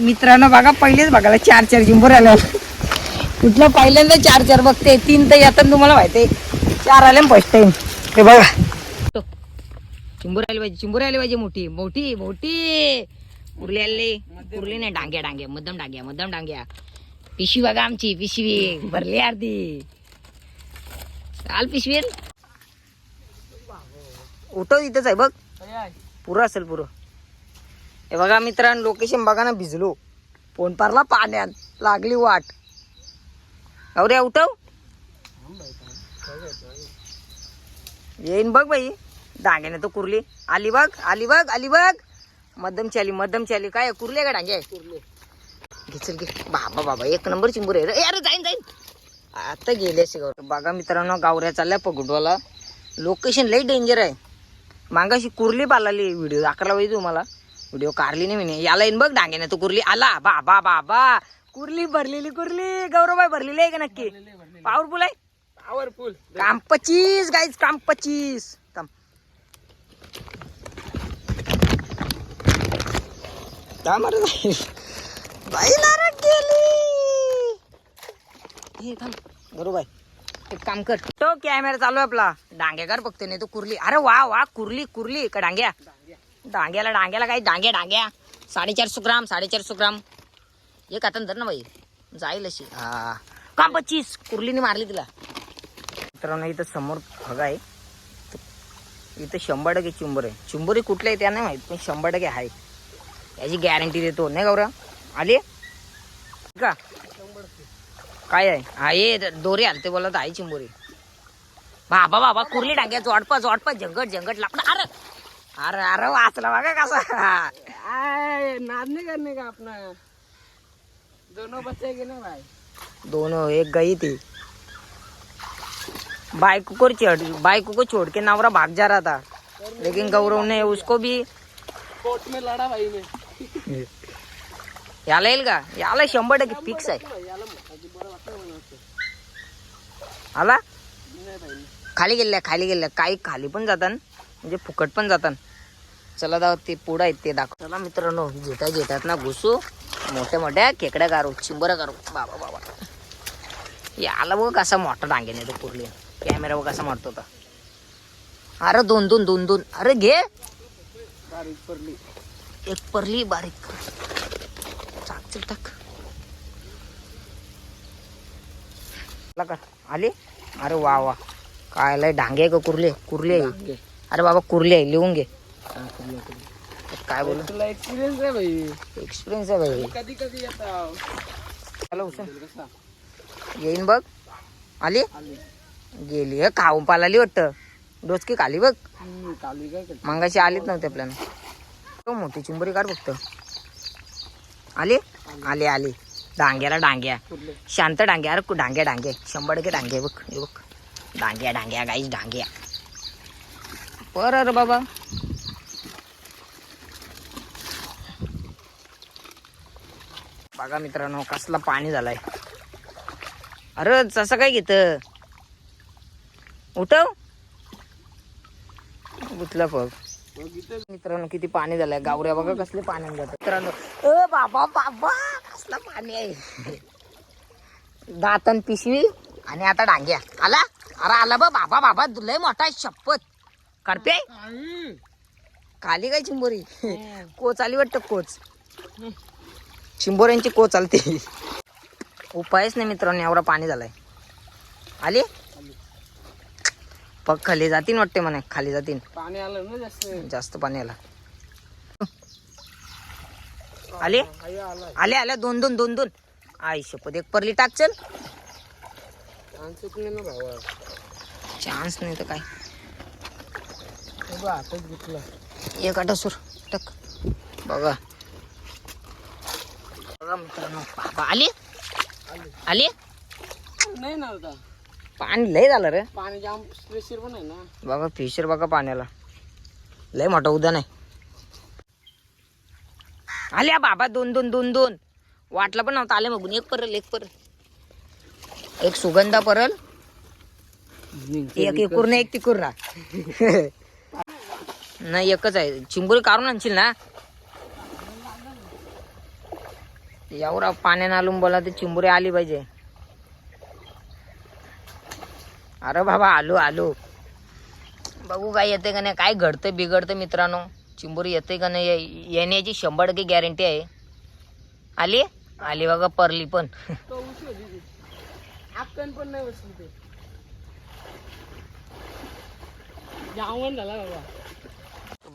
मित्रांनो बघा पहिलेच बघायला चार चार चिंबोर आल्या कुठलं पहिल्यांदा चार चार बघते तीन तर येतात तुम्हाला माहिती आहे. चार आले फर्स्ट टाइम हे बघा. चिंबोर आली पाहिजे चिंबोर आली पाहिजे मोठी. मोठी मोठी. उरली आली. उरली नाही डांग्या डांग्या. मध्यम डांग्या मध्यम डांग्या. पिशवी बघा आमची पिशवी. भरली अर्धी. चाल पिशवी उठव इथंच आहे बघ. पुरं असेल पुरं. हे बघा मित्रांनो लोकेशन बघा ना भिजलो. फोन पारला पाण्यात लागली वाट. अरे उठव. येईन बघ बाई. डांग्याने तो कुरली. आली बघ आली बघ आली बघ. मध्यमची आली मध्यमची आली. काय कुरले आहे का डांगे? घेचल घे बाबा बाबा एक नंबर चिंबूर आहे रे. अरे जाईन जाईन. आता गेले असे गौरव बघा मित्रांनो गावऱ्या चालल्या पगुडवाला. लोकेशन लई डेंजर आहे. मागाशी कुर्ली पालाली व्हिडिओ दाखवला पाहिजे तुम्हाला. व्हिडिओ कारली नाही मी याला येईन बघ डांग्याने तो कुर्ली आला. बाबा बाबा कुर्ली भरलेली कुर्ली. गौरवबाई भरलेली आहे का नक्की? पॉवरफुल आहे? पॉवरफुल काम पच्चीस गाईज काम पच्चीस नारळ गेली हे थांब. बरोबर एक काम कर. तो कॅमेरा चालू आहे आपला. डांग्याकर बघते नाही तो कुर्ली. अरे वा वा कुर्ली कुर्ली. का डांग्या डांग्याला डांग्याला काही डांग्या डांग्या. साडेचारशे ग्राम साडेचारशे ग्राम. एक आता धर ना बाई. जाईल अशी. हा. का पच्चीस कुर्लीने मारली तिला. मित्रांनो इथं समोर फगा आहे. इथं शंभर टक्के चिंबर आहे. चिंबोरी कुठल्या आहे त्या नाही माहीत पण शंभर टक्के आहे. याची गॅरंटी देतो. नाही गौरा आली? का काय आहे? हा ये दोरे आलते बोला तर आहे चिंबोरी. बाबा बाबा कुर्ली डांग्या. जोडपा जोडपा. झंगट झंगट. लाकडं. अरे! अरे अरे वाचला बघा कसा. आय नाद नहीं करने का अपना दोनों बच्चे के ना भाई दोनों एक गई थी बाइक को चढ़ बाइक को छोड़ के नवरा भाग जा रहा था. लेकिन गौरव ने उसको भी कोर्ट में लड़ा भाई ने। याला येईल का? याला शंभर टक्के फिक्स आहे. आला? खाली गेल्या खाली गेल्या. काही खाली पण जातात म्हणजे फुकट पण जातात चला दाव ते पुढं आहेत ते दाखव. चला मित्रांनो जेटा जेटात ना घुसू मोठ्या मोठ्या खेकड्या काढू चिंबऱ्या काढू बाबा बाबा. याला बघ कसा मोठा डांगेने तो पुरली. कॅमेरा बघ कसा मारतो होता. अरे दोन दोन दोन दोन. अरे घे. बारीक पडली. एक परली बारीक टाक चल टाक. कर आली? अरे वा वा. काय लय डांगे का कुर्ले कुर्ले. अरे बाबा कुर्ले आहे लिहून घे. काय बोलू? तुला एक्सपिरियन्स आहे भाई. एक्सपिरियन्स आहे भाई. कधी कधी येता. चला उसून कसा? येईन बघ. आली? आली. गेली खाऊन पालाली वाटतं. डोचकी खाली बघ. काली काय मंगाशी आलीच नव्हते आपल्याला. तो मोठी चिंबरी काढ बघतो आली? आली. आली डांग्याला डांग्या. शांत डांग्या अरे कु- डांग्या डांगे शंभर टक्के डांगे आहे बघ हे बघ. डांग्या डांग्या गाईच डांग्या. पर अरे बाबा. बघा मित्रांनो कसला पाणी झालाय. अरे तसं काय घेत उठव. गुतला बघ. मित्रांनो किती पाणी झालंय. गावऱ्या बघा कसले पाण्यात जातात मित्रांनो अ बाबा बाबा कसला पाणी आहे. दातन पिशवी आणि आता डांग्या. आला? अरे आला बा बाबा बाबा लय मोठा शपथ. कडपे आई. खाली काय चिंबोरी? कोच आली वाटतं कोच. चिंबोऱ्यांची कोच आलती उपायच नाही मित्रांनो एवढा पाणी झालाय. आली? पग खाली जातीन वाटते म्हणे खाली जातीन. पाणी आलं ना जास्त. जास्त पाणी आला. आले? आला आले दोन दोन दोन दोन. आई शपथ एक परली टाक चल. चान्स नाही तर काय. बघ हातच घेतला. एक आटा सुर टक. बघा. बघा मित्रांनो. बाबा आले? आले? नाही ना होता पाणी लय झालं रे. पाणी जाम प्रेशर पण आहे ना. बघा फिशर बघा पाण्याला. लय मोठा उद्यान आहे. आल्या बाबा दोन दोन दोन दोन. वाटलं पण नव्हतं आले बघून. एक परल एक परल. एक सुगंधा परल. एक इकूर एक तिकूर ना नाही एकच आहे. चिंबोरी काढून आणशील ना? एवढा पाण्यानं आलून बोला ते चिंबुरी आली पाहिजे. अरे बाबा आलो आलो. बघू काय येते का नाही काय घडतं बिघडतं मित्रांनो. चिंबुरी येते का नाही येण्याची शंभर टक्के गॅरंटी आहे. आली? आली बघा परली पण. नाही बसली ते.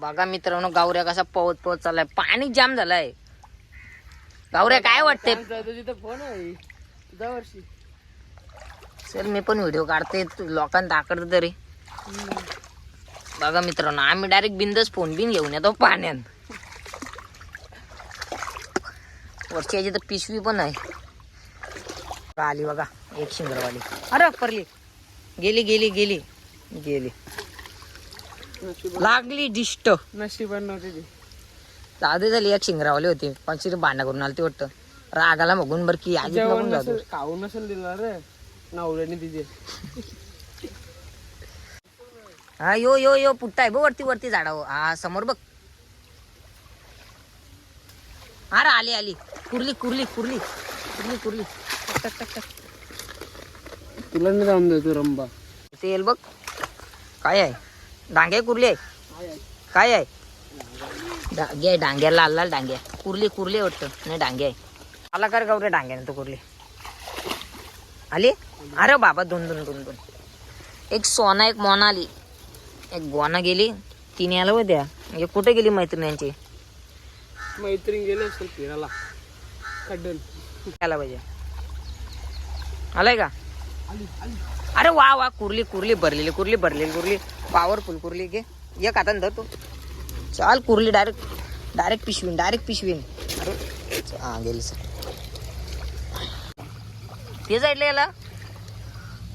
बघा मित्रांनो गावऱ्या कसा पवत पवत चाललाय. पाणी जाम झालाय. गावऱ्या काय वाटते तुझी तर फोन आहे. मी पण व्हिडिओ काढते. तू लोकांना दाखवतो तरी. बघा मित्रांनो आम्ही डायरेक्ट बिंदच फोन बिन घेऊन येतो पाण्यात. वरची याची तर पिशवी पण आहे. आली बघा एक शिंगरवाली. अरे परली गेली गेली गेली. गेली नशीब लागली डिस्ट नशीबन नव्हती जाऊ झाली एक शिंगरावली होती. पण तिथे भांडण करून आली ती वाटतं. रागाला बघून बरं की जेवण नसेल खाऊ नसेल दिला रे. नवऱ्याने तिथे हा यो यो यो पुट्टा आहे बघ वरती वरती झाडावर. हा समोर बघ. अरे आली आली. कुर्ली कुर्ली कुर्ली. कुर्ली कुर्ली. टक टक टक टक तुला नाही जाऊन देतो रंबा. तेल बघ. काय आहे? डांगे कुर्ली. आहे? काय आहे? डांगे डांग्या लाल लाल डांग्या कुर्ली कुर्ली वाटतं. नाही डांगे आहे. आला कर गौरे डांग्याने तो कुर्ली. आली? अरे बाबा दोन दोन दोन दोन एक सोना एक मोना आली. एक गोना गेली. तिने आलं होत्या म्हणजे कुठे गेली मैत्रिणींची मैत्रीण गेले असेल फिरायला. खड्डन. आला पाहिजे. आलाय का? अरे वा वा कुर्ली कुर्ली भरलेली कुर्ली भरलेली कुर्ली. पॉवरफुल कुर्ली. घे. एक हाताने धर तू. चाल कुर्ली डायरेक्ट डायरेक्ट पिशवीन डायरेक्ट पिशवीन. अरे हा गेली सर. ते साईडला याला.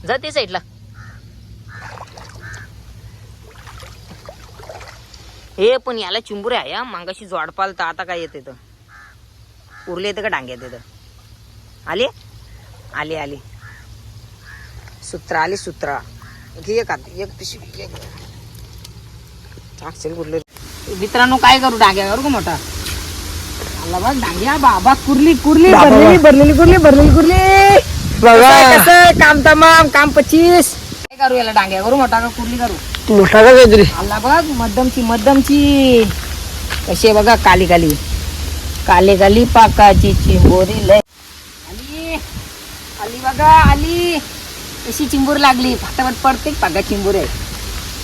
जा ते साईडला हे पण याला चिंबुरे आहे या मांगाशी जोडपाल तर आता काय येते तर उरले येतं का डांग्यात येते तर आली? आली आली. सूत्रा आली सूत्रा. घे एक एक पिशवी एक. टाकशील कुठले मित्रांनो काय करू डांग्यावर का मोठा? आला बघ डांग्या बाबा कुर्ली कुर्ली भरलेली भरलेली कुर्ली भरलेली कुर्ली. बघा. कसं आहे? काम तमाम काम पच्चीस. काय करू याला डांग्या करू मोठा? का कुर्ली करू? मोठा का काहीतरी? आला बघ मध्यमची मध्यमची. कशी आहे बघा काली काली. काले काली पाकाची चिंबोरी लय. आली. आली बघा आली. कशी चिंबोर लागली? फटाफट पडते पाका चिंबोर आहे.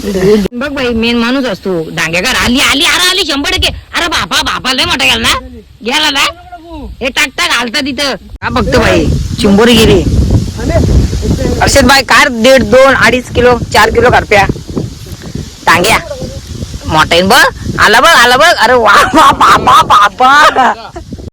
बघ बाई मेन माणूस असतो डांगेकर आली आली अरे आली. शंभर टक्के. अरे बापा बापा लय मोठा गेला ना? गेला ना? हे टाक टाक आलता तिथं. हा बघतो भाई चिंबोरी गेली अक्षत बाई कार दीड दोन अडीच किलो चार किलो करप्या. टांग्या मोठा येईन बघ. आला बघ आला बघ. अरे वा बापा बापा